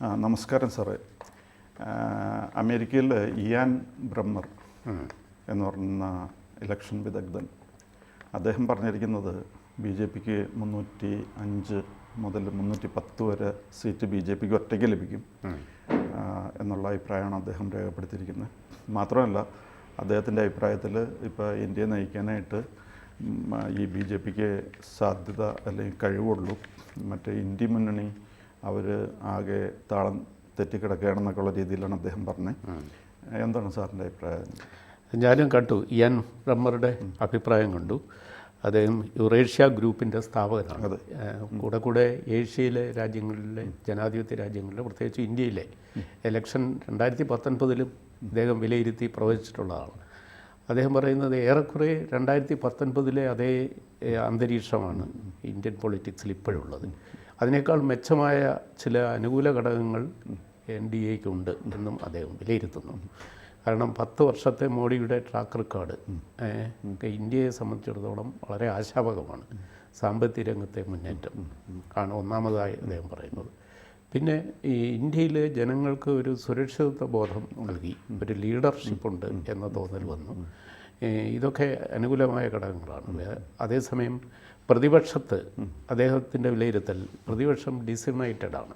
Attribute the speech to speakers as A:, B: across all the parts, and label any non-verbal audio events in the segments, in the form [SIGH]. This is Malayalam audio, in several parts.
A: നമസ്കാരം സാറേ. അമേരിക്കയിലെ അമേരിക്കയിൽ ഇയാൻ ബ്രഹ്മർ എന്ന് പറയുന്ന ഇലക്ഷൻ വിദഗ്ധൻ. അദ്ദേഹം പറഞ്ഞിരിക്കുന്നത് ബി ജെ പിക്ക് മുന്നൂറ്റി അഞ്ച് മുതൽ മുന്നൂറ്റി പത്ത് വരെ സീറ്റ് ബി ജെ പിക്ക് ഒറ്റയ്ക്ക് ലഭിക്കും എന്നുള്ള അഭിപ്രായമാണ് അദ്ദേഹം രേഖപ്പെടുത്തിയിരിക്കുന്നത്. മാത്രമല്ല അദ്ദേഹത്തിന്റെ അഭിപ്രായത്തിൽ ഇപ്പോൾ ഇന്ത്യയെ നയിക്കാനായിട്ട് ഈ ബി ജെ പിക്ക് സാധ്യത അല്ലെങ്കിൽ കഴിവുള്ളൂ. മറ്റേ ഇന്ത്യ മുന്നണി അവർ ആകെ താളം തെറ്റിക്കിടക്കുകയാണെന്നൊക്കെയുള്ള രീതിയിലാണ് അദ്ദേഹം പറഞ്ഞത്. എന്താണ് സാറിന്റെ അഭിപ്രായം?
B: ഞാനും കണ്ടു ഇയാൻ ബ്രഹ്മറുടെ അഭിപ്രായം കണ്ടു. അദ്ദേഹം യുറേഷ്യ ഗ്രൂപ്പിന്റെ സ്ഥാപകനാണ്. കൂടെ കൂടെ ഏഷ്യയിലെ രാജ്യങ്ങളിലെ ജനാധിപത്യ രാജ്യങ്ങളിലെ പ്രത്യേകിച്ച് ഇന്ത്യയിലെ ഇലക്ഷൻ രണ്ടായിരത്തി പത്തൊൻപതിലും അദ്ദേഹം വിലയിരുത്തി പ്രവചിച്ചിട്ടുള്ളതാണ്. അദ്ദേഹം പറയുന്നത് ഏറെക്കുറെ രണ്ടായിരത്തി പത്തൊൻപതിലെ അതേ അന്തരീക്ഷമാണ് ഇന്ത്യൻ പൊളിറ്റിക്സിൽ ഇപ്പോഴുള്ളത്. അതിനേക്കാൾ മെച്ചമായ ചില അനുകൂല ഘടകങ്ങൾ എൻ ഡി എക്ക് ഉണ്ട് എന്നും അദ്ദേഹം വിലയിരുത്തുന്നു. കാരണം പത്ത് വർഷത്തെ മോഡിയുടെ ട്രാക്ക് റെക്കോർഡ് ഇന്ത്യയെ സംബന്ധിച്ചിടത്തോളം വളരെ ആശാവകമാണ് സാമ്പത്തിക രംഗത്തെ മുന്നേറ്റം. ആണ് ഒന്നാമതായി അദ്ദേഹം പറയുന്നത്. പിന്നെ ഈ ഇന്ത്യയിലെ ജനങ്ങൾക്ക് ഒരു സുരക്ഷിതത്വ ബോധം നൽകി ഒരു ലീഡർഷിപ്പ് ഉണ്ട് എന്ന തോന്നൽ വന്നു. ഇതൊക്കെ അനുകൂലമായ ഘടകങ്ങളാണ്. അതേസമയം പ്രതിപക്ഷത്ത് അദ്ദേഹത്തിന്റെ വിലയിരുത്തൽ പ്രതിപക്ഷം ഡിസിനൈറ്റഡ് ആണ്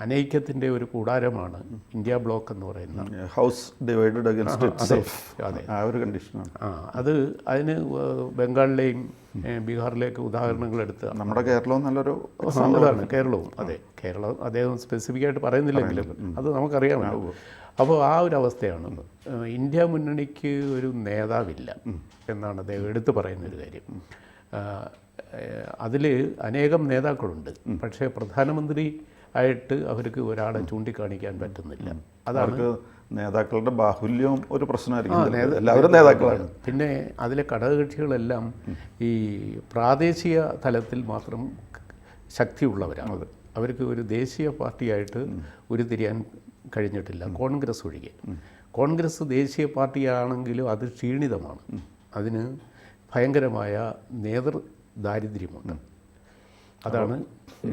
B: അനൈക്യത്തിന്റെ ഒരു കൂടാരമാണ് ഇന്ത്യ ബ്ലോക്ക് എന്ന് പറയുന്ന
A: ഹൗസ് ഡിവൈഡഡ് അഗൻസ്റ്റ് ഇറ്റ്സെൽഫ്
B: അതെ.
A: ആ ഒരു കണ്ടീഷനാണ്
B: ആ അത് അതിന് ബംഗാളിലെയും ബീഹാറിലേക്ക് ഉദാഹരണങ്ങൾ എടുത്ത്
A: നമ്മുടെ കേരളവും നല്ലൊരു
B: അതാണ് കേരളവും അതെ. കേരളം അദ്ദേഹം സ്പെസിഫിക്കായിട്ട് പറയുന്നില്ലെങ്കിലും അത് നമുക്കറിയാമല്ലോ. അപ്പോൾ ആ ഒരു അവസ്ഥയാണ്. ഇന്ത്യ മുന്നണിക്ക് ഒരു നേതാവില്ല എന്നാണ് അദ്ദേഹം എടുത്തു പറയുന്നൊരു കാര്യം. അതിൽ അനേകം നേതാക്കളുണ്ട്. പക്ഷേ പ്രധാനമന്ത്രി ആയിട്ട് അവർക്ക് ഒരാളെ ചൂണ്ടിക്കാണിക്കാൻ പറ്റുന്നില്ല. അതാണ്
A: നേതാക്കളുടെ ബാഹുല്യവും ഒരു പ്രശ്നമായിരിക്കും എല്ലാവരും നേതാക്കളാണ്.
B: പിന്നെ അതിലെ ഘടകകക്ഷികളെല്ലാം ഈ പ്രാദേശിക തലത്തിൽ മാത്രം ശക്തിയുള്ളവരാണ്. അവർക്ക് ഒരു ദേശീയ പാർട്ടിയായിട്ട് ഉരുതിരിയാൻ കഴിഞ്ഞിട്ടില്ല. കോൺഗ്രസ് ഒഴികെ. കോൺഗ്രസ് ദേശീയ പാർട്ടിയാണെങ്കിലും അത് ക്ഷീണിതമാണ്. അതിന് ഭയങ്കരമായ നേതൃ ദാരിദ്ര്യമുണ്ട്. അതാണ്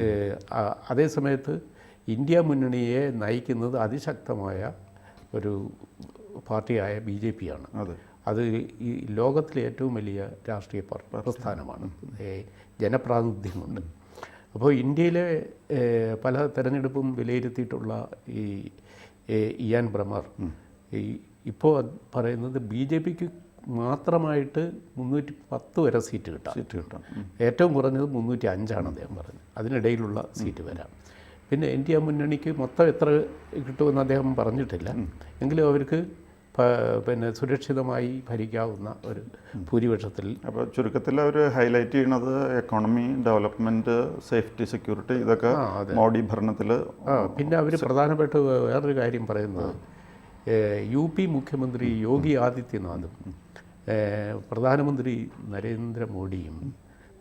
B: അതേസമയത്ത് അതേ സമയത്ത് ഇന്ത്യ മുന്നണിയെ നയിക്കുന്നത് അതിശക്തമായ ഒരു പാർട്ടിയായ ബി ജെ പി ആണ്
A: അതെ
B: ഈ ലോകത്തിലെ ഏറ്റവും വലിയ രാഷ്ട്രീയ പ്രസ്ഥാനമാണ്. ജനപ്രാതിനിധ്യമുണ്ട്. അപ്പോൾ ഇന്ത്യയിലെ പല തെരഞ്ഞെടുപ്പും വിലയിരുത്തിയിട്ടുള്ള ഈ ഇയാൻ ബ്രമർ ഈ ഇപ്പോൾ പറയുന്നത് ബി ജെ പിക്ക് മാത്രമായിട്ട് മുന്നൂറ്റി പത്ത് വരെ സീറ്റ് കിട്ടാം.
A: സീറ്റ് കിട്ടാം.
B: ഏറ്റവും കുറഞ്ഞത് മുന്നൂറ്റി അഞ്ചാണ് അദ്ദേഹം പറഞ്ഞത്. അതിനിടയിലുള്ള സീറ്റ് വരാം. പിന്നെ എൻ ഡി എ മുന്നണിക്ക് മൊത്തം എത്ര കിട്ടുമെന്ന് അദ്ദേഹം പറഞ്ഞിട്ടില്ല. എങ്കിലും അവർക്ക് പിന്നെ സുരക്ഷിതമായി ഭരിക്കാവുന്ന ഒരു ഭൂരിപക്ഷത്തിൽ
A: അപ്പോൾ ചുരുക്കത്തിൽ അവർ ഹൈലൈറ്റ് ചെയ്യുന്നത് എക്കോണമി ഡെവലപ്മെന്റ് സേഫ്റ്റി സെക്യൂരിറ്റി ഇതൊക്കെ മോഡി ഭരണത്തിൽ
B: പിന്നെ അവർ പ്രധാനപ്പെട്ട വേറൊരു കാര്യം പറയുന്നത് യു പി മുഖ്യമന്ത്രി യോഗി ആദിത്യനാഥും പ്രധാനമന്ത്രി നരേന്ദ്രമോദിയും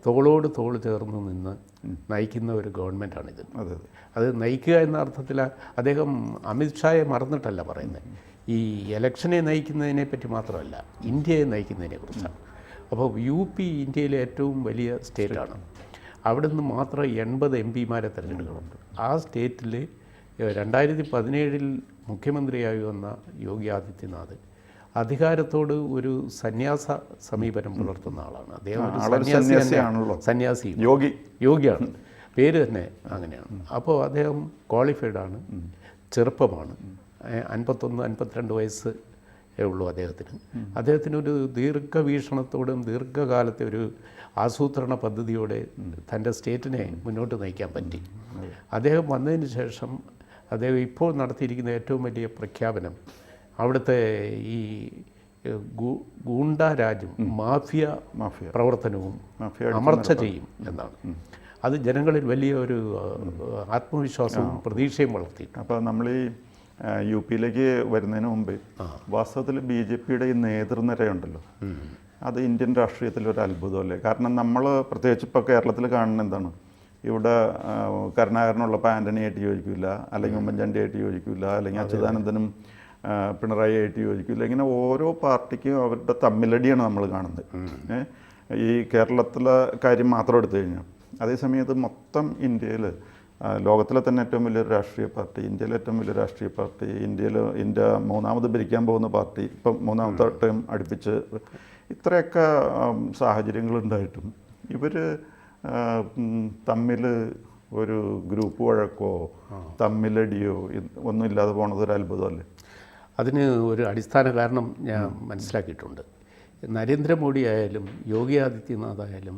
B: തോളോട് തോൾ ചേർന്ന് നിന്ന് നയിക്കുന്ന ഒരു ഗവൺമെന്റാണിത്
A: അതെ
B: നയിക്കുക എന്ന അർത്ഥത്തിൽ അദ്ദേഹം അമിത്ഷായെ മറന്നിട്ടല്ല പറയുന്നത് ഈ ഇലക്ഷനെ നയിക്കുന്നതിനെ പറ്റി മാത്രമല്ല ഇന്ത്യയെ നയിക്കുന്നതിനെ കുറിച്ചാണ്. അപ്പോൾ യു പി ഇന്ത്യയിലെ ഏറ്റവും വലിയ സ്റ്റേറ്റാണ്. അവിടെ നിന്ന് മാത്രം എൺപത് എം പിമാരെ തിരഞ്ഞെടുക്കുന്നുണ്ട്. ആ സ്റ്റേറ്റിൽ രണ്ടായിരത്തി പതിനേഴിൽ മുഖ്യമന്ത്രിയായി വന്ന യോഗി ആദിത്യനാഥ് അധികാരത്തോട് ഒരു സന്യാസ സമീപനം പുലർത്തുന്ന ആളാണ്. അദ്ദേഹം സന്യാസി.
A: യോഗി.
B: യോഗിയാണ് പേര് തന്നെ അങ്ങനെയാണ്. അപ്പോൾ അദ്ദേഹം ക്വാളിഫൈഡ് ആണ്. ചെറുപ്പമാണ്. അൻപത്തൊന്ന് അൻപത്തിരണ്ട് വയസ്സ് ഉള്ളൂ അദ്ദേഹത്തിന്. അദ്ദേഹത്തിന് ഒരു ദീർഘവീക്ഷണത്തോടും ദീർഘകാലത്തെ ഒരു ആസൂത്രണ പദ്ധതിയോടെ തന്റെ സ്റ്റേറ്റിനെ മുന്നോട്ട് നയിക്കാൻ പറ്റി. അദ്ദേഹം വന്നതിന് ശേഷം അദ്ദേഹം ഇപ്പോൾ നടത്തിയിരിക്കുന്ന ഏറ്റവും വലിയ പ്രഖ്യാപനം അവിടുത്തെ ഈ ഗൂണ്ട രാജ്യം മാഫിയ
A: മാഫിയ.
B: പ്രവർത്തനവും
A: മാഫിയ
B: അമർച്ച ചെയ്യും എന്നാണ്. അത് ജനങ്ങളിൽ വലിയ ഒരു ആത്മവിശ്വാസവും പ്രതീക്ഷയും വളർത്തി
A: അപ്പോൾ നമ്മൾ ഈ യു പിയിലേക്ക് വരുന്നതിന് മുമ്പ് വാസ്തവത്തിൽ ബി ജെ പിയുടെ ഈ നേതൃനിരയുണ്ടല്ലോ. അത് ഇന്ത്യൻ രാഷ്ട്രീയത്തിൽ ഒരു അത്ഭുതമല്ലേ കാരണം നമ്മൾ പ്രത്യേകിച്ച് ഇപ്പോൾ കേരളത്തിൽ കാണുന്ന എന്താണ്? ഇവിടെ കരുണാകരനുള്ള കരുണാകരനുള്ളപ്പോൾ ആന്റണി ആയിട്ട് യോജിക്കില്ല അല്ലെങ്കിൽ ഉമ്മൻചാണ്ടി ആയിട്ട് യോജിക്കില്ല അല്ലെങ്കിൽ അച്യുതാനന്ദനും പിണറായി ആയിട്ട് യോജിക്കില്ല ഇങ്ങനെ ഓരോ പാർട്ടിക്കും അവരുടെ തമ്മിലടിയാണ് നമ്മൾ കാണുന്നത്. ഈ കേരളത്തിലെ കാര്യം മാത്രം എടുത്തു കഴിഞ്ഞാൽ അതേസമയത്ത് മൊത്തം ഇന്ത്യയിൽ ലോകത്തിലെ തന്നെ ഏറ്റവും വലിയൊരു രാഷ്ട്രീയ പാർട്ടി ഇന്ത്യയിലെ ഏറ്റവും വലിയ രാഷ്ട്രീയ പാർട്ടി ഇന്ത്യയിൽ ഇന്ത്യ മൂന്നാമത് ഭരിക്കാൻ പോകുന്ന പാർട്ടി ഇപ്പം മൂന്നാമത്തെ ടൈം അടുപ്പിച്ച് ഇത്രയൊക്കെ സാഹചര്യങ്ങളുണ്ടായിട്ടും ഇവർ തമ്മിൽ ഒരു ഗ്രൂപ്പ് വഴക്കോ തമ്മിലടിയോ ഒന്നും ഇല്ലാതെ പോണത് ഒരു അത്ഭുതമല്ലേ?
B: അതിന് ഒരു അടിസ്ഥാന കാരണം ഞാൻ മനസ്സിലാക്കിയിട്ടുണ്ട്. നരേന്ദ്രമോദി ആയാലും യോഗി ആദിത്യനാഥ് ആയാലും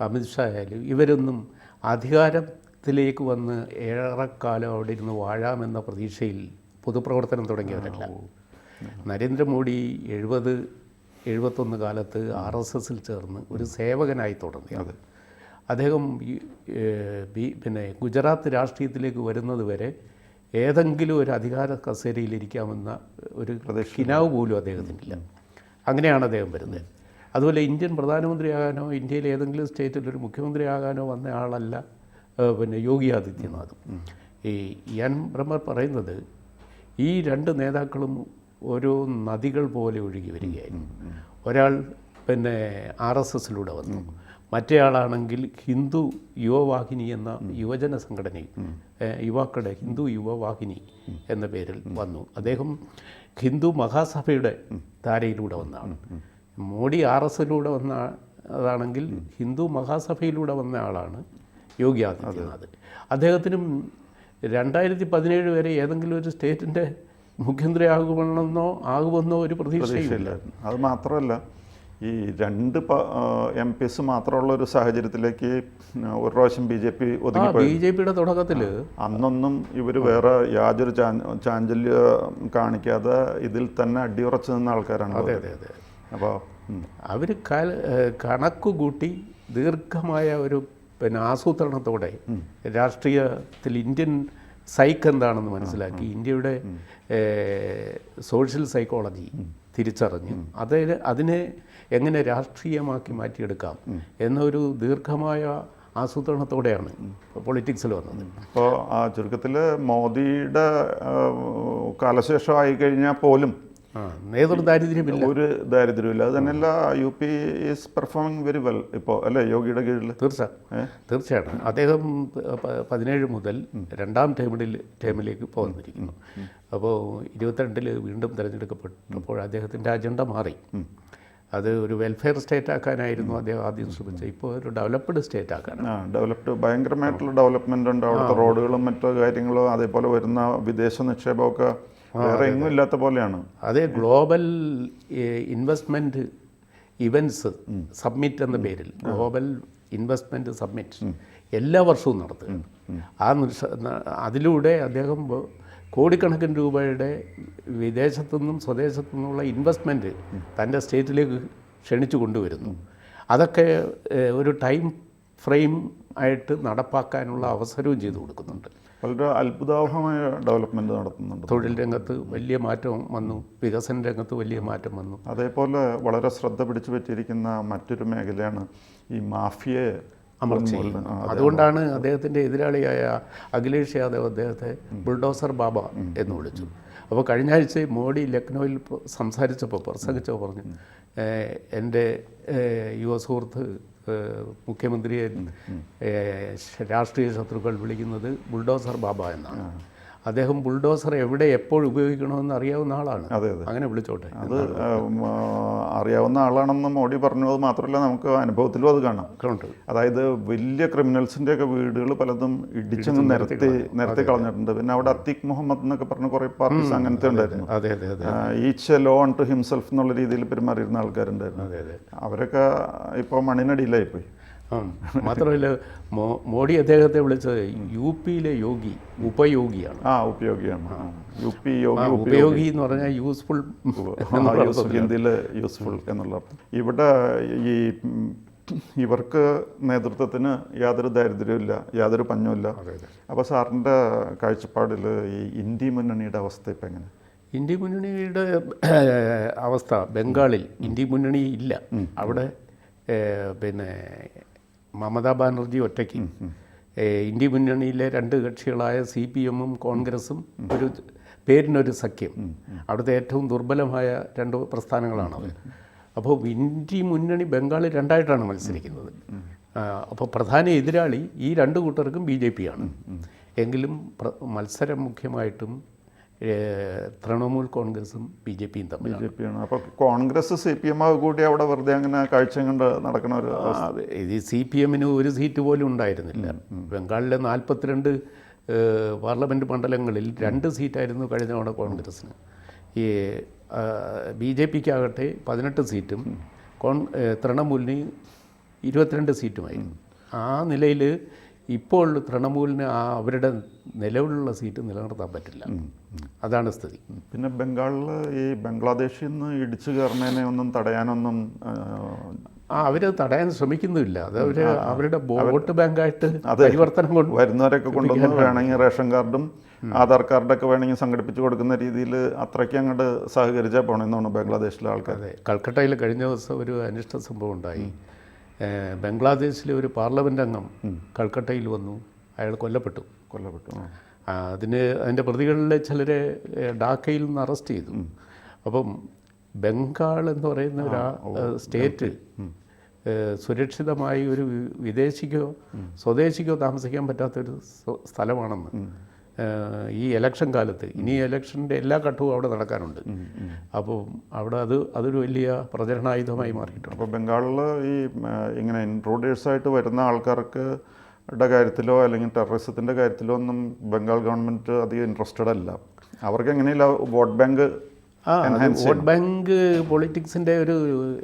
B: അമിത്ഷാ ആയാലും ഇവരൊന്നും അധികാരത്തിലേക്ക് വന്ന് ഏറെക്കാലം അവിടെ ഇരുന്ന് വാഴാമെന്ന പ്രതീക്ഷയിൽ പൊതുപ്രവർത്തനം തുടങ്ങിയവരല്ല. നരേന്ദ്രമോദി എഴുപത് എഴുപത്തൊന്ന് കാലത്ത് ആർ എസ് എസിൽ ചേർന്ന് ഒരു സേവകനായി തുടങ്ങി അദ്ദേഹം ബി- പിന്നെ ഗുജറാത്ത് രാഷ്ട്രീയത്തിലേക്ക് വരുന്നത് വരെ ഏതെങ്കിലും ഒരു അധികാര കസേരയിലിരിക്കാമെന്ന ഒരു കിനാവ് പോലും അദ്ദേഹത്തിനില്ല. അങ്ങനെയാണ് അദ്ദേഹം വരുന്നത്. അതുപോലെ ഇന്ത്യൻ പ്രധാനമന്ത്രിയാകാനോ ഇന്ത്യയിലെ ഏതെങ്കിലും സ്റ്റേറ്റിൽ ഒരു മുഖ്യമന്ത്രിയാകാനോ വന്ന ആളല്ല പിന്നെ യോഗി ആദിത്യനാഥ്. ഈ എൻ ബ്രഹ്മർ പറയുന്നത് ഈ രണ്ട് നേതാക്കളും ഓരോ നദികൾ പോലെ ഒഴുകി വരികയായിരുന്നു. ഒരാൾ പിന്നെ ആർ എസ് എസിലൂടെ വന്നു. മറ്റേയാളാണെങ്കിൽ ഹിന്ദു യുവവാഹിനി എന്ന യുവജന സംഘടനയിൽ യുവാക്കളുടെ ഹിന്ദു യുവവാഹിനി എന്ന പേരിൽ വന്നു. അദ്ദേഹം ഹിന്ദു മഹാസഭയുടെ ധാരയിലൂടെ വന്നതാണ് മോഡി ആർ എസിലൂടെ വന്ന അതാണെങ്കിൽ ഹിന്ദു മഹാസഭയിലൂടെ വന്ന ആളാണ് യോഗി ആദിത്യനാഥ്. അദ്ദേഹത്തിനും രണ്ടായിരത്തി പതിനേഴ് വരെ ഏതെങ്കിലും ഒരു സ്റ്റേറ്റിന്റെ മുഖ്യമന്ത്രി ആകുമെന്നോ ആകുമെന്നോ ഒരു പ്രതീക്ഷയില്ല.
A: അത് മാത്രമല്ല ഈ രണ്ട് എം പിസ് മാത്രമുള്ള ഒരു സാഹചര്യത്തിലേക്ക് ഒരു പ്രാവശ്യം B J P
B: B J പിയുടെ തുടക്കത്തിൽ
A: അന്നൊന്നും ഇവർ വേറെ യാതൊരു ചാഞ്ചല്യ കാണിക്കാതെ ഇതിൽ തന്നെ അടിയുറച്ചു നിന്ന ആൾക്കാരാണ്
B: അതെ അതെ അതെ.
A: അപ്പോൾ
B: അവർ കണക്കുകൂട്ടി ദീർഘമായ ഒരു പിന്നെ ആസൂത്രണത്തോടെ രാഷ്ട്രീയത്തിൽ ഇന്ത്യൻ സൈക്ക് എന്താണെന്ന് മനസ്സിലാക്കി. ഇന്ത്യയുടെ സോഷ്യൽ സൈക്കോളജി തിരിച്ചറിഞ്ഞ് അതിൽ അതിനെ എങ്ങനെ രാഷ്ട്രീയമാക്കി മാറ്റിയെടുക്കാം എന്നൊരു ദീർഘമായ ആസൂത്രണത്തോടെയാണ് പൊളിറ്റിക്സിൽ വന്നത്.
A: ഇപ്പോൾ ആ ചുരുക്കത്തിൽ മോദിയുടെ കാലശേഷം കാലശേഷമായി കഴിഞ്ഞാൽ പോലും
B: ആ നേതൃദാരിദ്ര്യമില്ല
A: ഒരു ദാരിദ്ര്യമില്ല അത് തന്നെയല്ല U P is performing very well ഇപ്പോൾ അല്ലേ യോഗിയുടെ കീഴിൽ
B: തീർച്ച? തീർച്ചയായിട്ടും. അദ്ദേഹം പതിനേഴ് മുതൽ രണ്ടാം ടേമിൽ ടേമിലേക്ക് പോന്നിരിക്കുന്നു. അപ്പോൾ ഇരുപത്തിരണ്ടിൽ വീണ്ടും തിരഞ്ഞെടുക്കപ്പെട്ടപ്പോൾ അദ്ദേഹത്തിന്റെ അജണ്ട മാറി. അത് ഒരു വെൽഫെയർ സ്റ്റേറ്റ് ആക്കാനായിരുന്നു അദ്ദേഹം ആദ്യം ശ്രമിച്ചത്. ഇപ്പോൾ ഒരു ഡെവലപ്ഡ് സ്റ്റേറ്റ് ആക്കാനാണ്.
A: ഡെവലപ്ഡ് ഭയങ്കരമായിട്ടുള്ള ഡെവലപ്മെന്റ് ഉണ്ട്. അവിടുത്തെ റോഡുകളും മറ്റു കാര്യങ്ങളും അതേപോലെ വരുന്ന വിദേശ നിക്ഷേപമൊക്കെ വേറെ എങ്ങും ഇല്ലാത്ത പോലെയാണ്.
B: അതേ ഗ്ലോബൽ ഇൻവെസ്റ്റ്മെന്റ് ഇവന്റ്സ് സബ്മിറ്റ് എന്ന പേരിൽ ഗ്ലോബൽ ഇൻവെസ്റ്റ്മെന്റ് സബ്മിറ്റ് എല്ലാ വർഷവും നടത്തുകയാണ് ആ നിഷ- അതിലൂടെ അദ്ദേഹം കോടിക്കണക്കിന് രൂപയുടെ വിദേശത്തു നിന്നും സ്വദേശത്തു നിന്നുമുള്ള ഇൻവെസ്റ്റ്മെന്റ് തന്റെ സ്റ്റേറ്റിലേക്ക് ക്ഷണിച്ചു കൊണ്ടുവരുന്നു. അതൊക്കെ ഒരു ടൈം ഫ്രെയിം ആയിട്ട് നടപ്പാക്കാനുള്ള അവസരവും ചെയ്തു കൊടുക്കുന്നുണ്ട്.
A: വളരെ അത്ഭുതാവഹമായ ഡെവലപ്മെന്റ് നടത്തുന്നുണ്ട്.
B: തൊഴിൽ രംഗത്ത് വലിയ മാറ്റം വന്നു വികസന രംഗത്ത് വലിയ മാറ്റം വന്നു.
A: അതേപോലെ വളരെ ശ്രദ്ധ പിടിച്ചു പറ്റിയിരിക്കുന്ന മറ്റൊരു മേഖലയാണ് ഈ മാഫിയയെ അമർച്ച
B: അതുകൊണ്ടാണ് അദ്ദേഹത്തിന്റെ എതിരാളിയായ അഖിലേഷ് യാദവ് അദ്ദേഹത്തെ ബുൾഡോസർ ബാബ എന്ന് വിളിച്ചു. അപ്പോൾ കഴിഞ്ഞ ആഴ്ച മോഡി ലക്നൌവിൽ സംസാരിച്ചപ്പോൾ പ്രസംഗിച്ചപ്പോൾ പറഞ്ഞു എന്റെ യുവ സുഹൃത്ത് മുഖ്യമന്ത്രിയെ രാഷ്ട്രീയ ശത്രുക്കൾ വിളിക്കുന്നത് ബുൾഡോസർ ബാബ എന്നാണ്. അദ്ദേഹം ബുൾഡോസർ എവിടെ എപ്പോൾ ഉപയോഗിക്കണമെന്ന് അറിയാവുന്ന ആളാണ്.
A: അതെ അതെ.
B: അങ്ങനെ വിളിച്ചോട്ടെ.
A: അത് അറിയാവുന്ന ആളാണെന്ന് മോഡി പറഞ്ഞത് മാത്രമല്ല നമുക്ക് അനുഭവത്തിലും അത് കാണാം. അതായത് വലിയ ക്രിമിനൽസിന്റെ ഒക്കെ വീടുകൾ പലതും ഇടിച്ചങ്ങ് നിരത്തി നിരത്തി കളഞ്ഞിട്ടുണ്ട്. പിന്നെ അവിടെ അത്തീഖ് മുഹമ്മദ് എന്നൊക്കെ പറഞ്ഞ കുറേ പാർട്ടീസ് അങ്ങനത്തെ ഉണ്ടായിരുന്നു.
B: അതെ അതെ
A: ഈച്ച് ലോൺ ടു ഹിംസെൽഫ് എന്നുള്ള രീതിയിൽ പെരുമാറിയിരുന്ന ആൾക്കാരുണ്ടായിരുന്നു. അവരൊക്കെ ഇപ്പോൾ മണ്ണിനടിയിലായി പോയി
B: ആ, മാത്രമല്ല മോഡി അദ്ദേഹത്തെ വിളിച്ചത് യു പിയിലെ യോഗി ഉപയോഗിയാണ്.
A: ആ ഉപയോഗിയാണ്. യു പി യോഗി ഉപയോഗി.
B: എന്ന് പറഞ്ഞാൽ യൂസ്ഫുൾ
A: ഹിന്ദിയിൽ യൂസ്ഫുൾ എന്നുള്ള അർത്ഥം. ഇവിടെ ഈ ഇവർക്ക് നേതൃത്വത്തിന് യാതൊരു ദാരിദ്ര്യമില്ല യാതൊരു പഞ്ഞുമില്ല അപ്പോൾ സാറിന്റെ കാഴ്ചപ്പാടിൽ ഈ ഇന്ത്യ മുന്നണിയുടെ അവസ്ഥ ഇപ്പം എങ്ങനെ?
B: ഇന്ത്യ മുന്നണിയുടെ അവസ്ഥ ബംഗാളിൽ ഇന്ത്യ മുന്നണി ഇല്ല. അവിടെ പിന്നെ മമതാ ബാനർജി ഒറ്റയ്ക്ക്. ഇന്ത്യ മുന്നണിയിലെ രണ്ട് കക്ഷികളായ സി പി എമ്മും കോൺഗ്രസും ഒരു പേരിനൊരു സഖ്യം. അവിടുത്തെ ഏറ്റവും ദുർബലമായ രണ്ട് പ്രസ്ഥാനങ്ങളാണ് അവർ അപ്പോൾ ഇന്ത്യ മുന്നണി ബംഗാളിൽ രണ്ടായിട്ടാണ് മത്സരിക്കുന്നത്. അപ്പോൾ പ്രധാന എതിരാളി ഈ രണ്ട് കൂട്ടർക്കും ബി ജെ പി ആണ്. എങ്കിലും മത്സരം മുഖ്യമായിട്ടും തൃണമൂൽ കോൺഗ്രസും ബി ജെ പിയും
A: ബി ജെ അപ്പോൾ കോൺഗ്രസ് സി പി എം കൂടി അവിടെ വെറുതെ അങ്ങനെ കാഴ്ച കണ്ട് നടക്കണ ഒരു
B: ഇത് സി പി എമ്മിന് ഒരു സീറ്റ് പോലും ഉണ്ടായിരുന്നില്ല. ബംഗാളിലെ നാൽപ്പത്തിരണ്ട് പാർലമെന്റ് മണ്ഡലങ്ങളിൽ രണ്ട് സീറ്റായിരുന്നു കഴിഞ്ഞ തവണ കോൺഗ്രസ്സിന്. ഈ ബി ജെ പിക്കാകട്ടെ പതിനെട്ട് സീറ്റും കോൺ തൃണമൂലിന് ഇരുപത്തിരണ്ട് സീറ്റുമായിരുന്നു. ആ നിലയിൽ ഇപ്പോൾ തൃണമൂലിന് ആ അവരുടെ നിലവിലുള്ള സീറ്റ് നിലനിർത്താൻ പറ്റില്ല. അതാണ് സ്ഥിതി.
A: പിന്നെ ബംഗാളിൽ ഈ ബംഗ്ലാദേശിൽ നിന്ന് ഇടിച്ചു കയറുന്നതിനെ ഒന്നും തടയാനൊന്നും
B: അവർ തടയാൻ ശ്രമിക്കുന്നില്ല അത് അവർ അവരുടെ വോട്ട് ബാങ്കായിട്ട് പരിവർത്തനം കൊണ്ട്
A: വരുന്നവരൊക്കെ കൊണ്ടുവന്ന് വേണമെങ്കിൽ റേഷൻ കാർഡും ആധാർ കാർഡൊക്കെ വേണമെങ്കിൽ സംഘടിപ്പിച്ച് കൊടുക്കുന്ന രീതിയിൽ അത്രയ്ക്ക് അങ്ങോട്ട് സഹകരിച്ചാൽ പോകണമെന്നാണ് ബംഗ്ലാദേശിലെ ആൾക്കാർ.
B: കൽക്കട്ടയിൽ കഴിഞ്ഞ ദിവസം ഒരു അനിഷ്ട സംഭവം ഉണ്ടായി. ബംഗ്ലാദേശിലെ ഒരു പാർലമെന്റ് അംഗം കൽക്കട്ടയിൽ വന്നു. അയാൾ കൊല്ലപ്പെട്ടു.
A: കൊല്ലപ്പെട്ടു
B: അതിന് അതിന്റെ പ്രതികളിലെ ചിലരെ ഡാക്കയിൽ നിന്ന് അറസ്റ്റ് ചെയ്തു. അപ്പം ബംഗാൾ എന്ന് പറയുന്ന ഒരു സ്റ്റേറ്റ് സുരക്ഷിതമായി ഒരു വിദേശിക്കോ സ്വദേശിക്കോ താമസിക്കാൻ പറ്റാത്തൊരു സ്ഥലമാണെന്ന്. ഈ ഇലക്ഷൻ കാലത്ത്. ഇനി ഇലക്ഷന്റെ എല്ലാ ഘട്ടവും അവിടെ നടക്കാനുണ്ട്. അപ്പോൾ അവിടെ അത് അതൊരു വലിയ പ്രചരണായുധമായി മാറിയിട്ടുണ്ട്.
A: അപ്പോൾ ബംഗാളിൽ ഈ ഇങ്ങനെ ഇൻട്രൂഡേഴ്സായിട്ട് വരുന്ന ആൾക്കാർക്ക് കാര്യത്തിലോ അല്ലെങ്കിൽ ടെററിസത്തിന്റെ കാര്യത്തിലോ ഒന്നും ബംഗാൾ ഗവൺമെന്റ് അധികം ഇൻട്രസ്റ്റഡ് അല്ല. അവർക്ക് എങ്ങനെയില്ല വോട്ട് ബാങ്ക്
B: ആ വോട്ട് ബാങ്ക് പൊളിറ്റിക്സിന്റെ ഒരു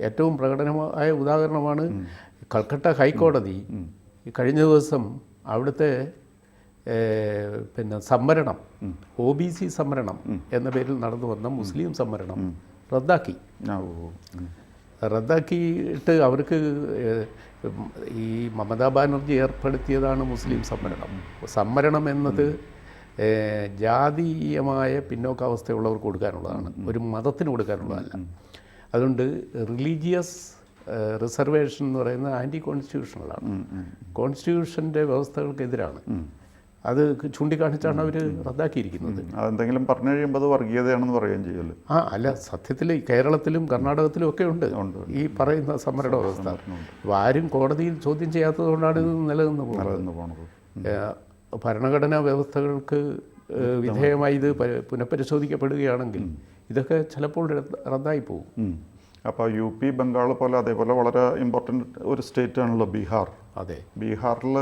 B: ഏറ്റവും പ്രകടനമായ ഉദാഹരണമാണ് കൽക്കട്ട ഹൈക്കോടതി കഴിഞ്ഞ ദിവസം അവിടുത്തെ പിന്നെ സംവരണം ഒ ബി സി സംവരണം എന്ന പേരിൽ നടന്നു വന്ന മുസ്ലിം സംവരണം റദ്ദാക്കി. റദ്ദാക്കിയിട്ട് അവർക്ക് ഈ മമതാ ബാനർജി ഏർപ്പെടുത്തിയതാണ് മുസ്ലിം സംവരണം. സംവരണം എന്നത് ജാതീയമായ പിന്നോക്കാവസ്ഥയുള്ളവർക്ക് കൊടുക്കാനുള്ളതാണ്. ഒരു മതത്തിന് കൊടുക്കാനുള്ളതല്ല. അതുകൊണ്ട് റിലീജിയസ് റിസർവേഷൻ എന്ന് പറയുന്നത് ആന്റി കോൺസ്റ്റിറ്റ്യൂഷണലാണ്. കോൺസ്റ്റിറ്റ്യൂഷന്റെ വ്യവസ്ഥകൾക്കെതിരാണ്. അത് ചൂണ്ടിക്കാണിച്ചാണ് അവർ റദ്ദാക്കിയിരിക്കുന്നത്.
A: അതെന്തെങ്കിലും പറഞ്ഞു കഴിയുമ്പോൾ അത് വർഗീയതയാണെന്ന് പറയുകയും ചെയ്യുമല്ലോ
B: ആ അല്ല സത്യത്തിൽ കേരളത്തിലും കർണാടകത്തിലും ഒക്കെ ഉണ്ട്. ഈ പറയുന്ന സമരട വ്യവസ്ഥ ആരും കോടതിയിൽ ചോദ്യം ചെയ്യാത്തതുകൊണ്ടാണ് ഇത് നിലനിന്ന് പോകുന്നത്. ഭരണഘടനാ വ്യവസ്ഥകൾക്ക് വിധേയമായി ഇത് പുനഃപരിശോധിക്കപ്പെടുകയാണെങ്കിൽ ഇതൊക്കെ ചിലപ്പോൾ റദ്ദായി പോകും.
A: അപ്പോൾ യു പി ബംഗാൾ പോലെ അതേപോലെ വളരെ ഇമ്പോർട്ടന്റ് ഒരു സ്റ്റേറ്റ് ആണല്ലോ ബീഹാർ.
B: അതെ.
A: ബീഹാറിൽ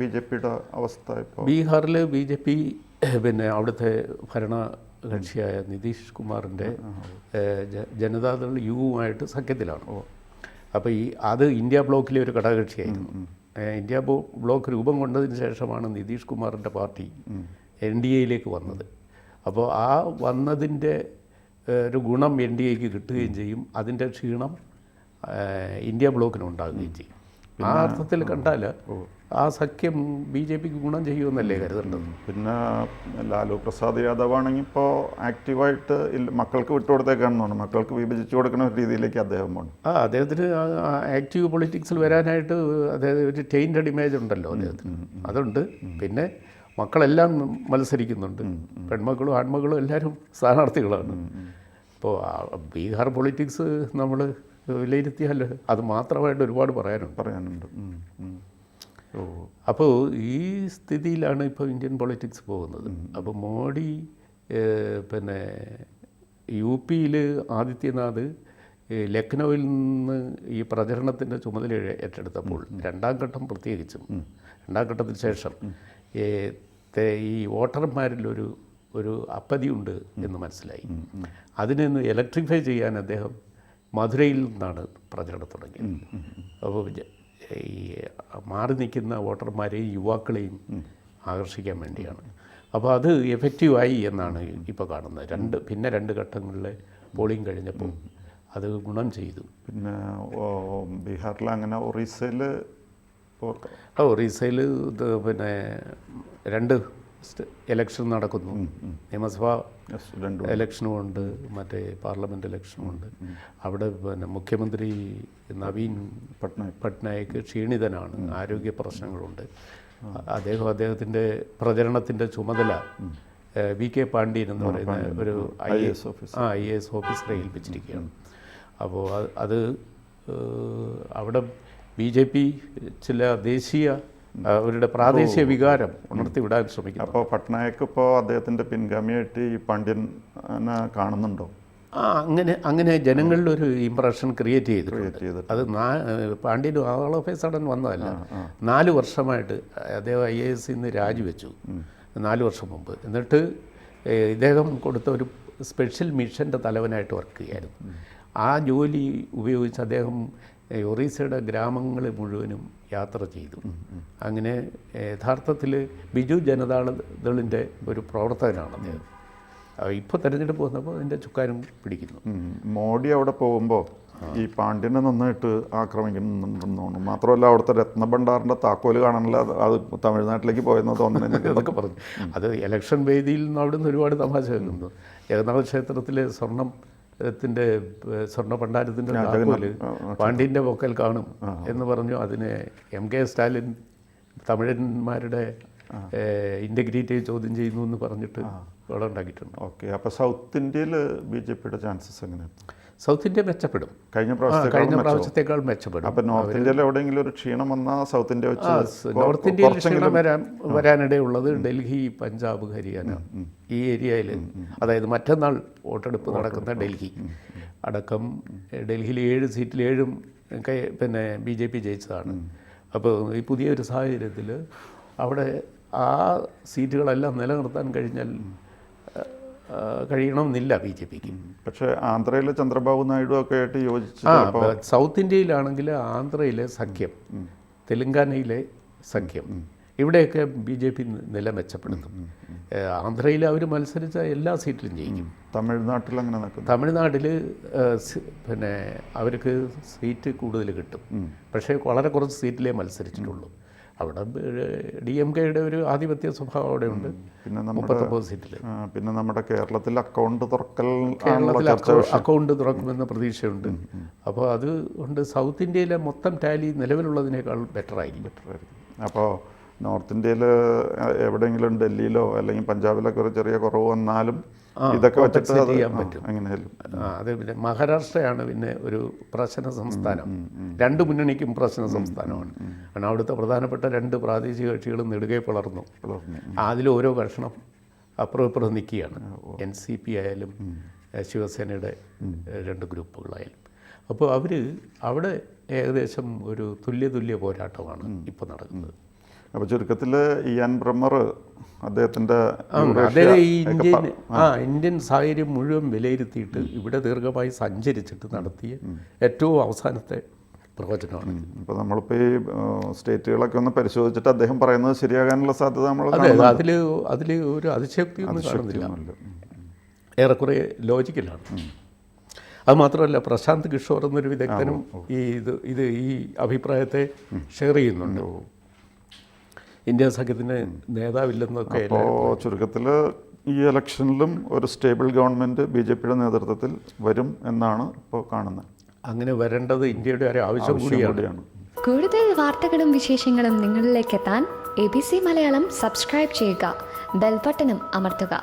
A: ബി ജെ പിയുടെ അവസ്ഥ ഇപ്പോൾ
B: ബീഹാറിൽ ബി ജെ പി പിന്നെ അവിടുത്തെ ഭരണ കക്ഷിയായ നിതീഷ് കുമാറിന്റെ ജനതാദൾ യുവുമായിട്ട് സഖ്യത്തിലാണ്. അപ്പോൾ ഈ അത് ഇന്ത്യ ബ്ലോക്കിലെ ഒരു ഘടകകക്ഷിയായിരുന്നു. ഇന്ത്യ ബ്ലോക്ക് രൂപം കൊണ്ടതിന് ശേഷമാണ് നിതീഷ് കുമാറിന്റെ പാർട്ടി എൻ ഡി എയിലേക്ക് വന്നത്. അപ്പോൾ ആ വന്നതിന്റെ ഒരു ഗുണം എൻ ഡി എക്ക് കിട്ടുകയും ചെയ്യും. അതിന്റെ ക്ഷീണം ഇന്ത്യ ബ്ലോക്കിന് ഉണ്ടാകുകയും ചെയ്യും. ആ അർത്ഥത്തിൽ കണ്ടാൽ ആ സഖ്യം ബി ജെ പിക്ക് ഗുണം ചെയ്യുമെന്നല്ലേ കരുതേണ്ടത്?
A: പിന്നെ ലാലു പ്രസാദ് യാദവ് ആണെങ്കിൽ ഇപ്പോൾ ആക്റ്റീവായിട്ട് മക്കൾക്ക് വിട്ടുകൊടുത്തേക്കാണെന്നാണ്. മക്കൾക്ക് വിഭജിച്ചു കൊടുക്കുന്ന ഒരു രീതിയിലേക്ക് അദ്ദേഹം പോകണം
B: ആ അദ്ദേഹത്തിന് ആക്റ്റീവ് പൊളിറ്റിക്സിൽ വരാനായിട്ട് അതായത് ഒരു ചെയിൻഡ് ഇമേജ് ഉണ്ടല്ലോ അദ്ദേഹത്തിന്. അതുണ്ട്. പിന്നെ മക്കളെല്ലാം മത്സരിക്കുന്നുണ്ട്. പെൺമക്കളും ആൺമക്കളും എല്ലാവരും സ്ഥാനാർത്ഥികളാണ്. ഇപ്പോൾ ബീഹാർ പൊളിറ്റിക്സ് നമ്മൾ വിലയിരുത്തിയാൽ അത് മാത്രമായിട്ട് ഒരുപാട് പറയാനുണ്ട്.
A: പറയാനുണ്ട്. ഓ.
B: അപ്പോൾ ഈ സ്ഥിതിയിലാണ് ഇപ്പോൾ ഇന്ത്യൻ പൊളിറ്റിക്സ് പോകുന്നത്. അപ്പോൾ മോഡി പിന്നെ യു പിയിൽ ആദിത്യനാഥ് ലക്നൌവിൽ നിന്ന് ഈ പ്രചരണത്തിന്റെ ചുമതല ഏറ്റെടുത്തപ്പോൾ രണ്ടാം ഘട്ടം പ്രത്യേകിച്ചും രണ്ടാം ഘട്ടത്തിന് ശേഷം ഈ വോട്ടർമാരിലൊരു ഒരു അപ്പതിയുണ്ട് എന്ന് മനസ്സിലായി. അതിനെ ഒന്ന് ഇലക്ട്രിഫൈ ചെയ്യാൻ അദ്ദേഹം മധുരയിൽ നിന്നാണ് പ്രചരണം തുടങ്ങിയത്. അപ്പോൾ ഈ മാറി നിൽക്കുന്ന വോട്ടർമാരെയും യുവാക്കളെയും ആകർഷിക്കാൻ വേണ്ടിയാണ്. അപ്പോൾ അത് എഫക്റ്റീവായി എന്നാണ് ഇപ്പോൾ കാണുന്നത്. രണ്ട് പിന്നെ രണ്ട് ഘട്ടങ്ങളിലെ പോളിംഗ് കഴിഞ്ഞപ്പോൾ അത് ഗുണം ചെയ്തു.
A: പിന്നെ ബീഹാറിൽ അങ്ങനെ ഒറീസയിൽ
B: ഒറീസയിൽ പിന്നെ രണ്ട് ഇലക്ഷൻ നടക്കുന്നു. നിയമസഭാ ഇലക്ഷനുമുണ്ട് മറ്റേ പാർലമെന്റ് ഇലക്ഷനുമുണ്ട് അവിടെ പിന്നെ മുഖ്യമന്ത്രി നവീൻ
A: പട്നായിക്.
B: ക്ഷീണിതനാണ്. ആരോഗ്യ പ്രശ്നങ്ങളുണ്ട്. അദ്ദേഹം അദ്ദേഹത്തിന്റെ പ്രചരണത്തിന്റെ ചുമതല വി കെ പാണ്ഡ്യൻ എന്ന് പറയുന്ന ഒരു ഐ എസ് ആ ഐ എ എസ് ഓഫീസറെ ഏൽപ്പിച്ചിരിക്കുകയാണ്. അപ്പോൾ അത് അവിടെ ബി ജെ പി ചില ദേശീയ അവരുടെ പ്രാദേശിക വികാരം ഉണർത്തി വിടാൻ ശ്രമിക്കുന്നു.
A: അപ്പോൾ പട്നായക്ക് ഇപ്പോൾ അദ്ദേഹത്തിന്റെ പിൻഗാമിയായിട്ട് ഈ പാണ്ഡ്യൻ കാണുന്നുണ്ടോ?
B: ആ അങ്ങനെ അങ്ങനെ ജനങ്ങളിലൊരു ഇമ്പ്രഷൻ ക്രിയേറ്റ് ചെയ്തിട്ടുണ്ട്. അത് നാ Pandian all of a sudden വന്നതല്ല. നാല് വർഷമായിട്ട് അദ്ദേഹം ഐ എ എസ് നിന്ന് രാജിവെച്ചു. നാല് വർഷം മുമ്പ്. എന്നിട്ട് ഇദ്ദേഹം കൊടുത്ത ഒരു സ്പെഷ്യൽ മിഷന്റെ തലവനായിട്ട് വർക്ക് ചെയ്യായിരുന്നു. ആ ജോലി ഉപയോഗിച്ച് അദ്ദേഹം ഒറീസയുടെ ഗ്രാമങ്ങൾ മുഴുവനും യാത്ര ചെയ്തു. അങ്ങനെ യഥാർത്ഥത്തിൽ ബിജു ജനതാദളിന്റെ ഒരു പ്രവർത്തകനാണ്. അദ്ദേഹം ഇപ്പോൾ തിരഞ്ഞെടുപ്പ് വന്നപ്പോൾ അതിന്റെ ചുക്കാനും പിടിക്കുന്നു.
A: മോഡി അവിടെ പോകുമ്പോൾ ഈ പാണ്ഡ്യനെ നന്നായിട്ട് ആക്രമിക്കുന്നുണ്ടെന്ന് മാത്രമല്ല അവിടുത്തെ രത്നഭണ്ഡാറിന്റെ താക്കോൽ കാണാനുള്ള അത് തമിഴ്നാട്ടിലേക്ക് പോയെന്ന് തോന്നുന്നു
B: എന്നൊക്കെ [LAUGHS] പറഞ്ഞു. അത് ഇലക്ഷൻ വേദിയിൽ നിന്ന് അവിടുന്ന് ഒരുപാട് തമാശ കേൾക്കുന്നു ജഗന്നാഥ ക്ഷേത്രത്തിലെ സ്വർണം ത്തിന്റെ സ്വർണ ഭണ്ഡാരത്തിന്റെ താക്കോൽ പാണ്ഡ്യന്റെ പൊക്കൽ കാണും എന്ന് പറഞ്ഞു. അതിനെ എം കെ സ്റ്റാലിൻ തമിഴന്മാരുടെ ഇന്റഗ്രിറ്റി ചോദ്യം ചെയ്യുന്നു എന്ന് പറഞ്ഞിട്ട് ഇവിടെ ഉണ്ടാക്കിയിട്ടുണ്ട്.
A: ഓക്കെ. അപ്പോൾ സൗത്ത് ഇന്ത്യയിൽ ബി ജെ പിയുടെ ചാൻസസ് എങ്ങനെയാണ്?
B: സൗത്ത് ഇന്ത്യ മെച്ചപ്പെടും.
A: കഴിഞ്ഞ
B: കഴിഞ്ഞ പ്രാവശ്യത്തേക്കാൾ മെച്ചപ്പെടും.
A: അപ്പം നോർത്ത് ഇന്ത്യയിൽ എവിടെയെങ്കിലും ഒരു ക്ഷീണം വന്നാൽ സൗത്ത് ഇന്ത്യ വെച്ച്
B: നോർത്ത് ഇന്ത്യയിൽ ക്ഷീണം വരാൻ വരാനിടയുള്ളത് ഡൽഹി പഞ്ചാബ് ഹരിയാന ഈ ഏരിയയിൽ അതായത് മറ്റന്നാൾ വോട്ടെടുപ്പ് നടക്കുന്ന ഡൽഹി. അടക്കം ഡൽഹിയിൽ ഏഴ് സീറ്റിൽ ഏഴും പിന്നെ ബി ജെ പി ജയിച്ചതാണ്. അപ്പോൾ ഈ പുതിയൊരു സാഹചര്യത്തിൽ അവിടെ ആ സീറ്റുകളെല്ലാം നിലനിർത്താൻ കഴിഞ്ഞാൽ കഴിയണമെന്നില്ല ബി ജെ പിക്ക്.
A: പക്ഷേ ആന്ധ്രയിലെ ചന്ദ്രബാബു നായിഡു ഒക്കെ ആയിട്ട് യോജിച്ച്
B: സൗത്ത് ഇന്ത്യയിലാണെങ്കിൽ ആന്ധ്രയിലെ സഖ്യം തെലുങ്കാനയിലെ സഖ്യം ഇവിടെയൊക്കെ ബി ജെ പി നില മെച്ചപ്പെടുത്തും. ആന്ധ്രയിൽ അവർ മത്സരിച്ച എല്ലാ സീറ്റിലും ജയിക്കും.
A: തമിഴ്നാട്ടിൽ അങ്ങനെ
B: തമിഴ്നാട്ടിൽ പിന്നെ അവർക്ക് സീറ്റ് കൂടുതൽ കിട്ടും. പക്ഷേ വളരെ കുറച്ച് സീറ്റിലേ മത്സരിച്ചിട്ടുള്ളൂ. അവിടെ ഡി എം കെയുടെ ഒരു ആധിപത്യ സ്വഭാവം അവിടെ ഉണ്ട്
A: പിന്നെ നമ്മുടെ പിന്നെ നമ്മുടെ കേരളത്തിൽ അക്കൗണ്ട് തുറക്കൽ
B: കേരളത്തിൽ അക്കൗണ്ട് തുറക്കുമെന്ന പ്രതീക്ഷയുണ്ട്. അപ്പോൾ അത് കൊണ്ട് സൗത്ത് ഇന്ത്യയിലെ മൊത്തം ടാലി നിലവിലുള്ളതിനേക്കാൾ ബെറ്റർ ആയിരിക്കും.
A: ബെറ്റർ ആയിരിക്കും അപ്പോൾ നോർത്ത് ഇന്ത്യയിൽ എവിടെയെങ്കിലും ഡൽഹിയിലോ അല്ലെങ്കിൽ പഞ്ചാബിലൊക്കെ ഒരു ചെറിയ കുറവ് വന്നാലും ഇതൊക്കെ വെച്ചിട്ട് അത്
B: ചെയ്യാൻ പറ്റും. അത് പിന്നെ മഹാരാഷ്ട്രയാണ് പിന്നെ ഒരു പ്രശ്ന സംസ്ഥാനം. രണ്ട് മുന്നണിക്കും പ്രശ്ന സംസ്ഥാനമാണ്. കാരണം അവിടുത്തെ പ്രധാനപ്പെട്ട രണ്ട് പ്രാദേശിക കക്ഷികളും നെടുകെ പിളർന്നു. അതിൽ ഓരോ കഷണം അപ്പുറം ഇപ്പുറം നിൽക്കുകയാണ്. എൻ സി പി ആയാലും ശിവസേനയുടെ രണ്ട് ഗ്രൂപ്പുകളായാലും. അപ്പോൾ അവർ അവിടെ ഏകദേശം ഒരു തുല്യ തുല്യ പോരാട്ടമാണ് ഇപ്പോൾ നടക്കുന്നത്.
A: അപ്പോൾ ചുരുക്കത്തിൽ ഇയാൻ ബ്രഹ്മർ അദ്ദേഹത്തിന്റെ
B: അദ്ദേഹം ഈ ഇന്ത്യൻ ആ. ഇന്ത്യൻ സാഹചര്യം മുഴുവൻ വിലയിരുത്തിയിട്ട് ഇവിടെ ദീർഘമായി സഞ്ചരിച്ചിട്ട് നടത്തിയ ഏറ്റവും അവസാനത്തെ പ്രവചനമാണ്.
A: ഇപ്പോൾ നമ്മളിപ്പോൾ ഈ സ്റ്റേറ്റുകളൊക്കെ ഒന്ന് പരിശോധിച്ചിട്ട് അദ്ദേഹം പറയുന്നത് ശരിയാകാനുള്ള സാധ്യത നമ്മൾ
B: അതെ അതിൽ അതിൽ ഒരു അതിശക്തിയൊന്നും ഒന്നും
A: കാണുന്നില്ല.
B: ഏറെക്കുറെ ലോജിക്കലാണ്. അത് മാത്രമല്ല പ്രശാന്ത് കിഷോർ എന്നൊരു വിദഗ്ധനും ഈ ഇത് ഇത് ഈ അഭിപ്രായത്തെ ഷെയർ ചെയ്യുന്നുണ്ട്. ഇന്ത്യ സഖ്യത്തിന് നേതാവില്ലെന്നൊക്കെ
A: അപ്പോൾ ചുരുക്കത്തിൽ ഈ ഇലക്ഷനിലും ഒരു സ്റ്റേബിൾ ഗവൺമെന്റ് ബി ജെ പിയുടെ നേതൃത്വത്തിൽ വരും എന്നാണ് ഇപ്പോൾ കാണുന്നത്.
B: അങ്ങനെ വരേണ്ടത് ഇന്ത്യയുടെ ഒരു ആവശ്യം കൂടിയാണ്.
A: കൂടിയാണ്.
C: കൂടുതൽ വാർത്തകളും വിശേഷങ്ങളും നിങ്ങളിലേക്ക് എത്താൻ A B C Malayalam subscribe ചെയ്യുക ബെൽബട്ടനും അമർത്തുക.